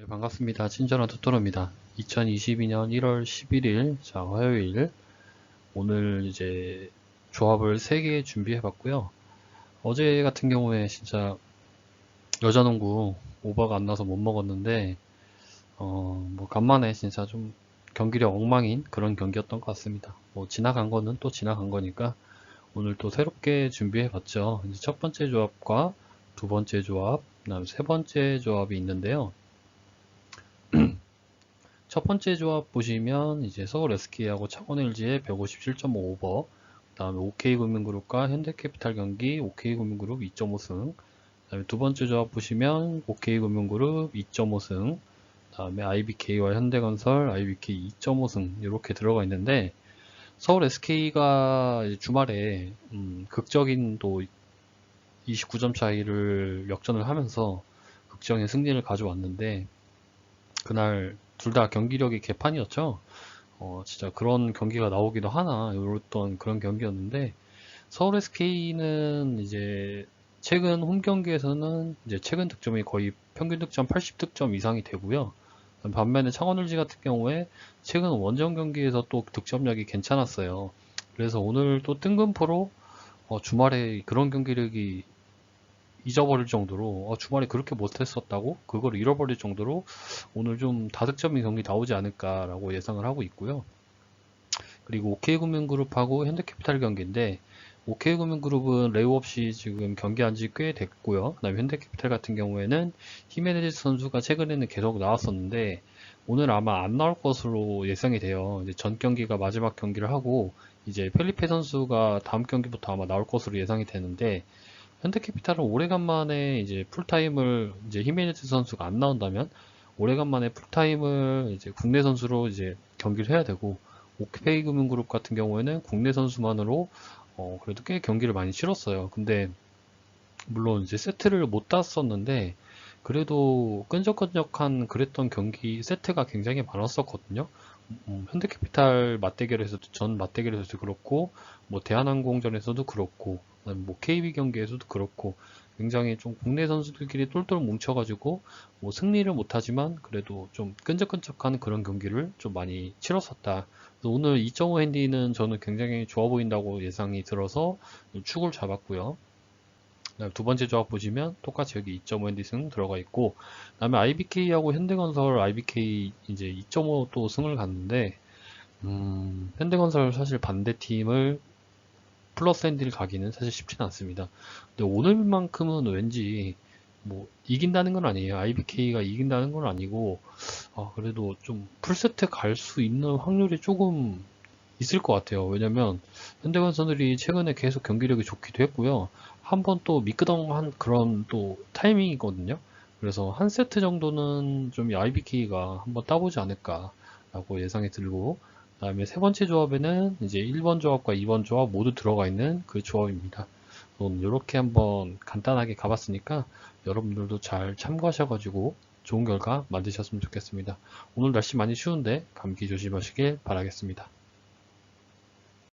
네, 반갑습니다. 친절한 투토로입니다. 2022년 1월 11일, 자, 화요일. 오늘 이제 조합을 3개 준비해 봤고요. 어제 같은 경우에 진짜 여자농구 오버가 안 나서 못 먹었는데, 어, 뭐, 간만에 진짜 좀 경기력 엉망인 그런 경기였던 것 같습니다. 뭐, 지나간 거는 또 지나간 거니까 오늘 또 새롭게 준비해 봤죠. 이제 첫 번째 조합과 두 번째 조합, 그 다음 세 번째 조합이 있는데요. 첫 번째 조합 보시면 이제 서울 SK하고 창원 LG의 157.5 오버 그 다음에 OK금융그룹과 현대캐피탈 경기 OK금융그룹 2.5승 그 다음에 두 번째 조합 보시면 OK금융그룹 2.5승 그 다음에 IBK와 현대건설 IBK 2.5승 이렇게 들어가 있는데 서울 SK가 주말에 음, 극적인 또 29점 차이를 역전을 하면서 극적인 승리를 가져왔는데 그날 둘 다 경기력이 개판이었죠. 어, 진짜 그런 경기가 나오기도 하나 이랬던 그런 경기였는데 서울 SK는 이제 최근 홈 경기에서는 이제 최근 득점이 거의 평균 득점 80득점 이상이 되고요. 반면에 창원 LG 같은 경우에 최근 원정 경기에서 또 득점력이 괜찮았어요. 그래서 오늘 또 뜬금포로 어, 주말에 그런 경기력이 잊어버릴 정도로 어, 주말에 그렇게 못했었다고 그걸 잃어버릴 정도로 오늘 좀 다득점인 경기 나오지 않을까라고 예상을 하고 있고요. 그리고 OK금융그룹하고 현대캐피탈 경기인데 OK금융그룹은 레우 없이 지금 경기한 지 꽤 됐고요. 그다음에 현대캐피탈 같은 경우에는 히메네즈 선수가 최근에는 계속 나왔었는데 오늘 아마 안 나올 것으로 예상이 돼요. 이제 전 경기가 마지막 경기를 하고 이제 펠리페 선수가 다음 경기부터 아마 나올 것으로 예상이 되는데 현대캐피탈은 오래간만에 이제 풀타임을 이제 히메네즈 선수가 안 나온다면 오래간만에 풀타임을 이제 국내 선수로 이제 경기를 해야 되고 오케이 금융그룹 같은 경우에는 국내 선수만으로 어 그래도 꽤 경기를 많이 치렀어요. 근데 물론 이제 세트를 못 땄었는데 그래도 끈적끈적한 그랬던 경기 세트가 굉장히 많았었거든요. 음, 현대캐피탈 맞대결에서도 전 맞대결에서도 그렇고 뭐 대한항공전에서도 그렇고 뭐 KB 경기에서도 그렇고 굉장히 좀 국내 선수들끼리 똘똘 뭉쳐가지고 뭐 승리를 못하지만 그래도 좀 끈적끈적한 그런 경기를 좀 많이 치렀었다. 오늘 2.5 핸디는 저는 굉장히 좋아 보인다고 예상이 들어서 축을 잡았고요. 두 번째 조합 보시면 똑같이 여기 2.5 핸디 승 들어가 있고 그다음에 IBK하고 현대건설 IBK 이제 2.5 또 승을 갔는데 음, 현대건설 사실 반대 팀을 플러스 핸디를 가기는 사실 쉽지는 않습니다. 근데 오늘만큼은 왠지 뭐 이긴다는 건 아니에요. IBK가 이긴다는 건 아니고 아, 그래도 좀 풀세트 갈 수 있는 확률이 조금 있을 것 같아요. 왜냐면 현대건설이 최근에 계속 경기력이 좋기도 했고요. 한 번 또 미끄덩한 그런 또 타이밍이거든요. 그래서 한 세트 정도는 좀 IBK가 한번 따보지 않을까라고 예상이 들고 그 다음에 세 번째 조합에는 이제 1번 조합과 2번 조합 모두 들어가 있는 그 조합입니다. 이렇게 한번 간단하게 가봤으니까 여러분들도 잘 참고하셔가지고 좋은 결과 만드셨으면 좋겠습니다. 오늘 날씨 많이 추운데 감기 조심하시길 바라겠습니다.